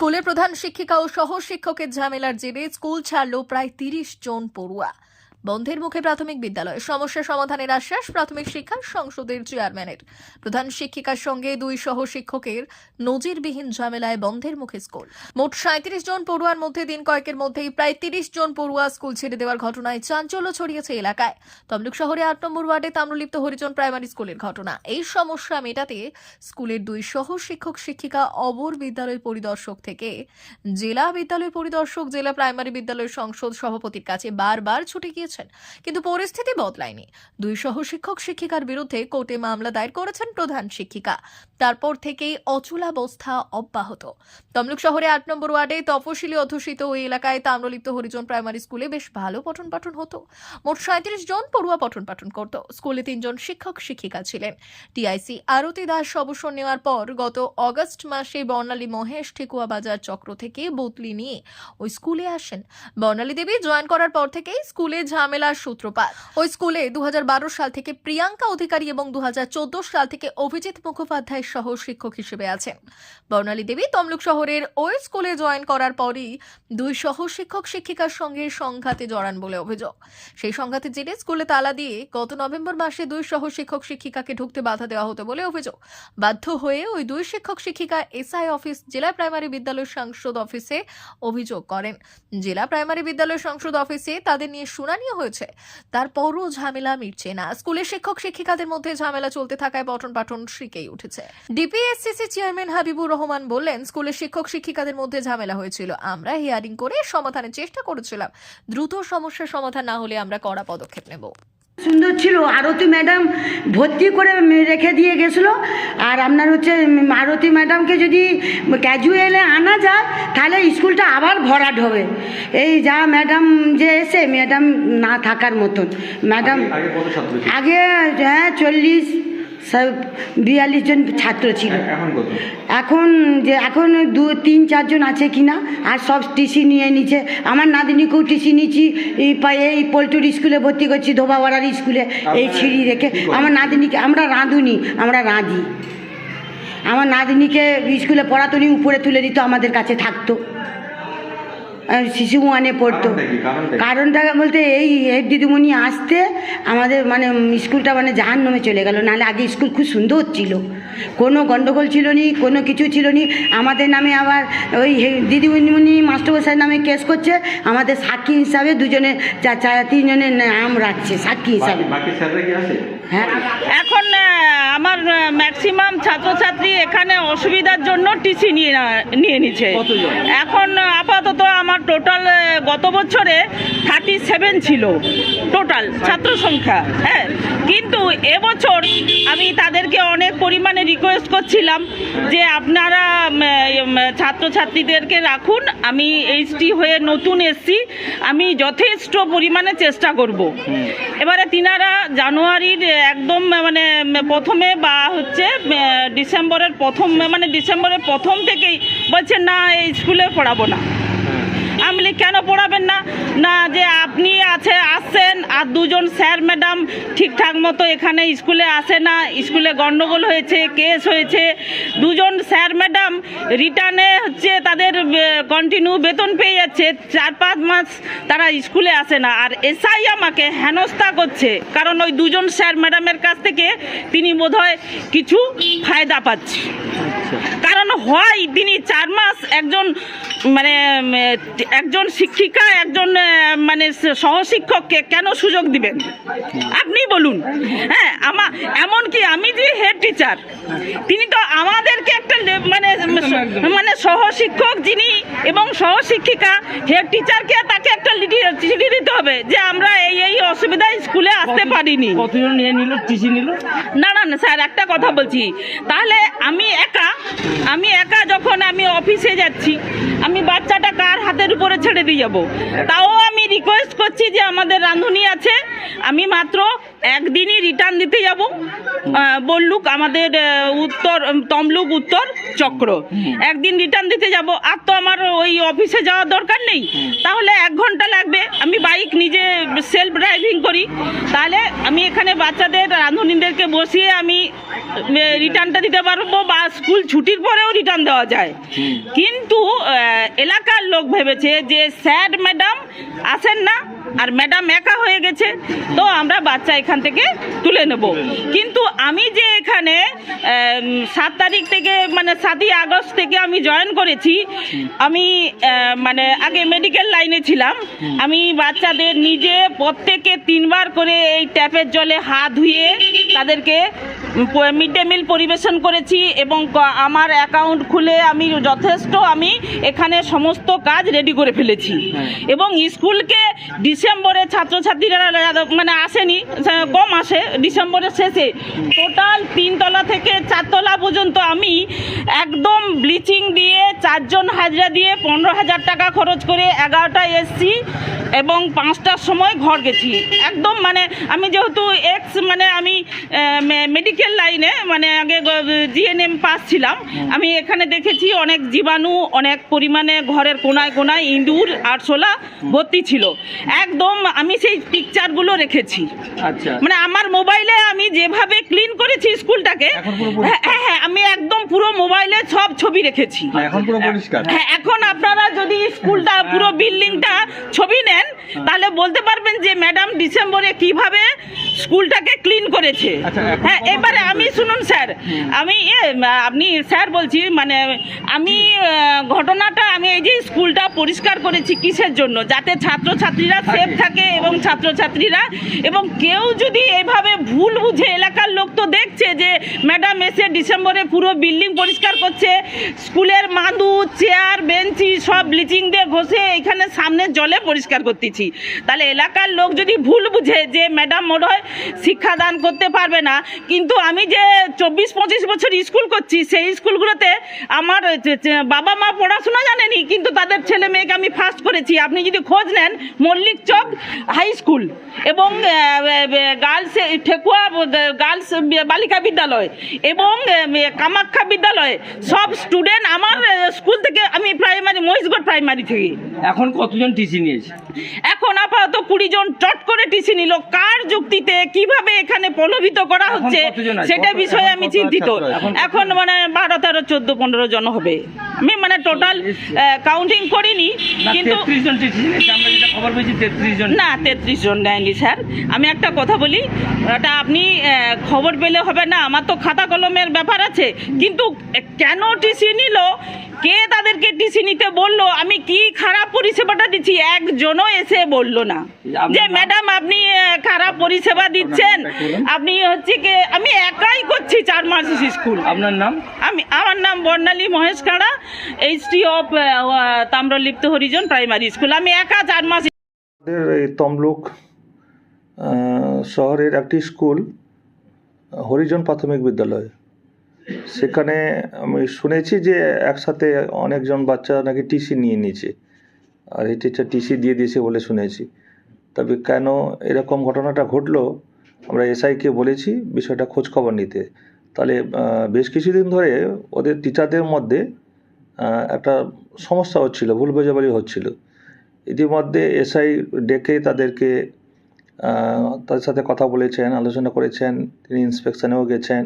স্কুলের প্রধান শিক্ষিকা ও সহ শিক্ষকের ঝামেলার জেরে স্কুল ছাড়ল প্রায় তিরিশ জন পড়ুয়া। বন্ধের মুখে প্রাথমিক বিদ্যালয়। সমস্যা সমাধানের আশ্বাস প্রাথমিক শিক্ষা সংসদের চেয়ারম্যানের। প্রধান শিক্ষিকার সঙ্গে দুই সহ শিক্ষকের নজিরবিহীন ঝামেলায় বন্ধের মুখে স্কুল মোট সাঁত্রিশ জন পড়ুয়ার মধ্যে দিন কয়েকের মধ্যেই প্রায় তিরিশ জন পড়ুয়া স্কুল ছেড়ে দেওয়ার ঘটনায় চাঞ্চল্য ছড়িয়েছে এলাকায়। তমলুক শহরে আট নম্বর ওয়ার্ডে তাম্রলিপ্ত হরিজন প্রাইমারি স্কুলের ঘটনা। এই সমস্যা মেটাতে স্কুলের দুই সহ শিক্ষক শিক্ষিকা অবর বিদ্যালয় পরিদর্শক থেকে জেলা বিদ্যালয় পরিদর্শক, জেলা প্রাইমারি বিদ্যালয় সংসদ সভাপতির কাছে বারবার ছুটে গিয়েছেন কিন্তু পরিস্থিতি বদলায়নি। দুই সহ শিক্ষক শিক্ষিকার বিরুদ্ধে কোর্টে মামলা দায়ের করেছেন প্রধান শিক্ষিকা। তারপর থেকেই অচলাবস্থা অব্যাহত। তমলুক শহরে আট নম্বর ওয়ার্ডে তফসিলি অধ্যুষিত ওই এলাকায় তাম্রলিপ্ত হরিজন প্রাইমারি স্কুলে বেশ ভালো পঠন পাঠন হতো। মোট সাঁত্রিশ জন পড়ুয়া পঠন পাঠন করত। স্কুলে তিনজন শিক্ষক শিক্ষিকা ছিলেন। টিআইসি আরতি দাস অবসর নেওয়ার পর গত অগস্ট মাসে বর্ণালী মহেশ ঠেকুয়া বাজার চক্র থেকে বদলি নিয়ে ওই স্কুলে আসেন। বর্ণালী দেবী জয়েন করার পর থেকেই স্কুলে ঝামেলার সূত্রপাত। ওই স্কুলে দু হাজার বারো সাল থেকে প্রিয়াঙ্কা অধিকারী এবং দুহাজার চোদ্দ সাল থেকে অভিজিৎ মুখোপাধ্যায় সহ শিক্ষক হিসেবে আছেন। বর্ণালী দেবী তমলুক শহরের ওই স্কুলে জয়েন করার পরই দুই সহ শিক্ষক শিক্ষিকার সঙ্গে সংঘাতে জড়ান বলে অভিযোগ। সেই সংঘাতের জেরে স্কুলে তালা দিয়ে গত নভেম্বর মাসে দুই সহ শিক্ষক শিক্ষিকাকে ঢুকতে বাধা দেওয়া হতো বলে অভিযোগ। বাধ্য হয়ে ওই দুই শিক্ষক শিক্ষিকা এসআই অফিস, জেলা প্রাইমারি বিদ্যালয় সংসদ অফিসে অভিযোগ করেন। জেলা প্রাইমারি বিদ্যালয় সংসদ অফিসে তাদের নিয়ে শুনানিও হয়েছে। তারপরও ঝামেলা মিটছে না। স্কুলের শিক্ষক, শিক্ষিকাদের মধ্যে ঝামেলা চলতে থাকায় পঠন পাঠন শিখেই উঠেছে। ডিপিএসসিসি চেয়ারম্যান হাবিবুর রহমান বললেন, স্কুলের শিক্ষক, শিক্ষিকাদের মধ্যে ঝামেলা হয়েছিল। আমরা হিয়ারিং করে সমাধানের চেষ্টা করেছিলাম। দ্রুত সমস্যার সমাধান না হলে আমরা কড়া পদক্ষেপ নেব। সুন্দর ছিল। আরতি ম্যাডাম ভর্তি করে রেখে দিয়ে গেছিল। আর আপনার হচ্ছে আরতি ম্যাডামকে যদি ক্যাজুয়ালে আনা যায় তাহলে স্কুলটা আবার ভরাট হবে। এই যা ম্যাডাম যে এসে ম্যাডাম না থাকার মতন। ম্যাডাম আগে- হ্যাঁ চল্লিশ সব বিয়াল্লিশ জন ছাত্র ছিল। এখন যে এখন দু তিন চারজন আছে কিনা আর সব টিসি নিয়ে নিচ্ছে। আমার নাদিনীকেও টিসি নিচ্ছি এই এই পোলট্রির স্কুলে ভর্তি করছি ধোবাওয়াড়ার স্কুলে এই ছিঁড়ি রেখে। আমার নাদিনীকে আমরা রাঁধুনি আমরা রাঁধি। আমার নাদিনীকে স্কুলে পড়াতনি উপরে তুলে দিত আমাদের কাছে থাকতো। শিশু ওয়ানে পড়তো। কারণটা বলতে এই হেড দিদিমণি আসতে আমাদের মানে স্কুলটা মানে জাহান নামে চলে গেল। নাহলে আগে স্কুল খুব সুন্দর ছিল। কোনো গণ্ডগোল ছিল নি কোনো কিছু ছিল নি। আমাদের নামে আবার ওই হে- দিদিমণি মাস্টারমশাইয়ের নামে কেস করছে। আমাদের সাক্ষী হিসাবে দুজনে চা চা তিনজনের নাম রাখছে সাক্ষী হিসাবে। বাকি- বাকি স্যাররা কি আছে? হ্যাঁ। এখন আমার ম্যাক্সিমাম ছাত্রছাত্রী এখানে অসুবিধার জন্য টিসি নিয়ে নিয়ে নিচ্ছে এখন আপাতত আমার টোটাল গত বছরে থার্টি সেভেন ছিল। টোটাল ছাত্র সংখ্যা হ্যাঁ। কিন্তু এবছর আমি তাদেরকে অনেক পরিমাণে রিকোয়েস্ট করছিলাম যে আপনারা ছাত্রছাত্রীদেরকে রাখুন। আমি এইচটি হয়ে নতুন এসছি। আমি যথেষ্ট পরিমাণে চেষ্টা করব। এবারে তিনারা জানুয়ারির একদম মানে প্রথমে বা হচ্ছে ডিসেম্বরের প্রথম মানে ডিসেম্বরের প্রথম থেকেই বলছে না এই স্কুলে পড়াবো না। বলি, কেন পড়াবেন না? না যে আপনি আছে আসছেন আর দুজন স্যার ম্যাডাম ঠিকঠাক মতো এখানে স্কুলে আসে না স্কুলে গন্ডগোল হয়েছে কেস হয়েছে দুজন স্যার ম্যাডাম রিটার্নে হচ্ছে তাদের কন্টিনিউ বেতন পেয়ে যাচ্ছে চার পাঁচ মাস তারা স্কুলে আসে না আর এসআই আমাকে হেনস্থা করছে কারণ ওই দুজন স্যার ম্যাডামের কাছ থেকে তিনি বোধহয় কিছু ফায়দা পাচ্ছে। কারণ হয় তিনি চার মাস একজন মানে একজন শিক্ষিকা একজন মানে সহশিক্ষককে কেন সুযোগ দিবেন? আপনি বলুন। হ্যাঁ আমার এমনকি আমি যে হেড টিচার তিনি তো আমাদেরকে একটা মানে মানে সহশিক্ষক যিনি এবং সহশিক্ষিকা হেড টিচারকে তাকে একটা চিঠি দিতে হবে যে আমরা এই এই অসুবিধায় স্কুলে আসতে পারিনি। না না না স্যার একটা কথা বলছি। তাহলে আমি একা আমি একা যখন আমি অফিসে যাচ্ছি আমি বাচ্চাটা কার হাতের উপরে ছেড়ে দিয়ে যাব? তাও রিকোয়েস্ট করছি যে আমাদের রাঁধুনি আছে। আমি মাত্র একদিনই রিটার্ন দিতে যাব। বললুক আমাদের উত্তর তমলুক উত্তর চক্র। একদিন রিটার্ন দিতে যাব। আর তো আমার ওই অফিসে যাওয়ার দরকার নেই। তাহলে এক ঘণ্টা লাগবে। আমি বাইক নিজে সেলফ ড্রাইভিং করি। তাহলে আমি এখানে বাচ্চাদের রাঁধুনিদেরকে বসিয়ে আমি রিটার্নটা দিতে পারব বা স্কুল ছুটির পরেও রিটার্ন দেওয়া যায়। কিন্তু এলাকার লোক ভেবেছে যে স্যার ম্যাডাম আসেন না আর ম্যাডাম একা হয়ে গেছে তো আমরা বাচ্চা এখান থেকে তুলে নেব। কিন্তু আমি যে এখানে সাত তারিখ থেকে মানে সাতই আগস্ট থেকে আমি জয়েন করেছি আমি মানে আগে মেডিকেল লাইনে ছিলাম। আমি বাচ্চাদের নিজে প্রত্যেকে তিনবার করে এই ট্যাপের জলে হাত ধুয়ে তাদেরকে মিড ডে মিল পরিবেশন করেছি এবং আমার অ্যাকাউন্ট খুলে আমি যথেষ্ট আমি এখানে সমস্ত কাজ রেডি করে ফেলেছি। এবং স্কুলকে ডিসেম্বরে ছাত্রছাত্রীরা মানে আসেনি। কম আসে ডিসেম্বরের শেষে। টোটাল তিনতলা থেকে চারতলা পর্যন্ত আমি একদম ব্লিচিং দিয়ে চারজন হাজরা দিয়ে পনেরো হাজার টাকা খরচ করে এগারোটায় এসছি এবং পাঁচটার সময় ঘর গেছি। একদম মানে আমি যেহেতু এক্স মানে আমি মেডিকেল লাইনে মানে আগে জিএনএম পাস ছিলাম। আমি এখানে দেখেছি অনেক জীবাণু অনেক পরিমাণে ঘরের কোনায় কোনায় ইঁদুর আরশোলা ভর্তি ছিল। একদম আমি সেই পিকচারগুলো রেখেছি। আচ্ছা। মানে আমার মোবাইলে আমি যেভাবে ক্লিন করেছি স্কুলটাকে হ্যাঁ হ্যাঁ, হ্যাঁ আমি একদম পুরো মোবাইলে সব ছবি রেখেছি। এখন পুরো পরিষ্কার। হ্যাঁ এখন আপনারা যদি স্কুলটা পুরো বিল্ডিংটা ছবি নেন তাহলে বলতে পারবেন যে ম্যাডাম ডিসেম্বরে কীভাবে স্কুলটাকে ক্লিন করেছে। আচ্ছা, হ্যাঁ এবারে আমি শুনুন স্যার আমি এ, আপনি স্যার বলছি মানে আমি ঘটনাটা আমি এই যে স্কুলটা পরিষ্কার করেছি কিসের জন্য? যাতে ছাত্রছাত্রীরা সেফ থাকে এবং ছাত্রছাত্রীরা এবং কেউ যদি এভাবে ভুল বুঝে এলাকার লোক তো দেখছে যে ম্যাডাম এসে ডিসেম্বরে পুরো বিল্ডিং পরিষ্কার করছে স্কুলের মাদু চেয়ার বেঞ্চি সব ব্লিচিং দিয়ে ঘষে এখানে সামনে জলে পরিষ্কার করতেছি। তাহলে এলাকার লোক যদি ভুল বুঝে যে ম্যাডাম মনে হয় শিক্ষাদান করতে পারবে না। কিন্তু আমি যে চব্বিশ পঁচিশ বছর স্কুল করছি সেই স্কুলগুলোতে আমার বাবা মা পড়াশোনা জানেনি কিন্তু তাদের ছেলে মেয়েকে আমি ফার্স্ট করেছি। আপনি যদি খোঁজ নেন মল্লিক চক হাই স্কুল এবং গার্লস ঠেকুয়া গার্লস বালিকা বিদ্যালয় এবং কামাখ্যা বিদ্যালয় সব স্টুডেন্ট আমার স্কুল থেকে আমি প্রাইমারি মহিষগড় প্রাইমারি থেকে। এখন কতজন টিসি নিয়েছে? এখন আপাতত কুড়ি জন চট করে টিসি নিল। কার যুক্তিতে কীভাবে এখানে প্রলোভিত করা হচ্ছে সেটা বিষয়ে আমি চিন্তিত। এখন মানে বারো তেরো চোদ্দ পনেরো জন হবে। আমি মানে টোটাল কাউন্টিং করিনি কিন্তু না তেত্রিশ জন নেয়নি স্যার। আমি একটা কথা বলি ওটা আপনি খবর পেলে হবে না আমার তো খাতা কলমের ব্যাপার আছে কিন্তু কেন টিসি নিল? কে তাদেরকে টিসি নিতে বলল? আমি কি খারাপ পরিষেবাটা দিচ্ছি? একজনও এসে বলল না। যে ম্যাডাম আপনি খারাপ পরিষেবা দিচ্ছেন আপনি হচ্ছে কি আমি একাই করছি চার মাস স্কুল। আপনার নাম? আমি আমার নাম বর্ণালী মহেশ কাড়া HT of Tamralipta Harijan primary school. আমি একা চার মাস তমলুক শহরের একটি স্কুল হরিজন প্রাথমিক বিদ্যালয়। সেখানে আমি শুনেছি যে একসাথে অনেকজন বাচ্চা নাকি টিসি নিয়ে নিয়েছে। আর এই টিচার টিসি দিয়ে দিয়েছে বলে শুনেছি। তবে কেন এরকম ঘটনাটা ঘটলো, আমরা এসআইকে বলেছি, বিষয়টা খোঁজ খবর নিতে। তাহলে বেশ কিছুদিন ধরে ওদের টিচারদের মধ্যে একটা সমস্যা হচ্ছিল, ভুল বোঝাবুঝি হচ্ছিল। ইতিমধ্যে এসআই ডেকে তাদেরকে তাদের সাথে কথা বলেছেন, আলোচনা করেছেন, তিনি ইন্সপেকশনেও গেছেন।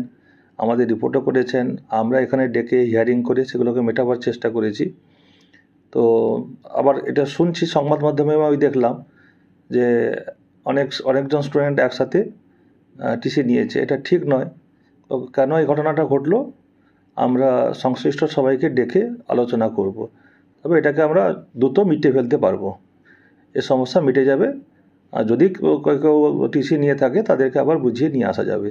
আমাদের রিপোর্টও করেছেন, আমরা এখানে ডেকে হিয়ারিং করে সেগুলোকে মেটাবার চেষ্টা করেছি। তো আবার এটা শুনছি সংবাদ মাধ্যমেও আমি দেখলাম যে অনেক, অনেকজন স্টুডেন্ট একসাথে টিসি নিয়েছে। এটা ঠিক নয়। তো কেন এই ঘটনাটা ঘটলো? আমরা সংশ্লিষ্ট সবাইকে ডেকে আলোচনা করব। তবে এটাকে আমরা দ্রুত মিটে ফেলতে পারব। এ সমস্যা মিটে যাবে। আর যদি কেউ টিসি নিয়ে থাকে, তাদেরকে আবার বুঝিয়ে নিয়ে আসা যাবে।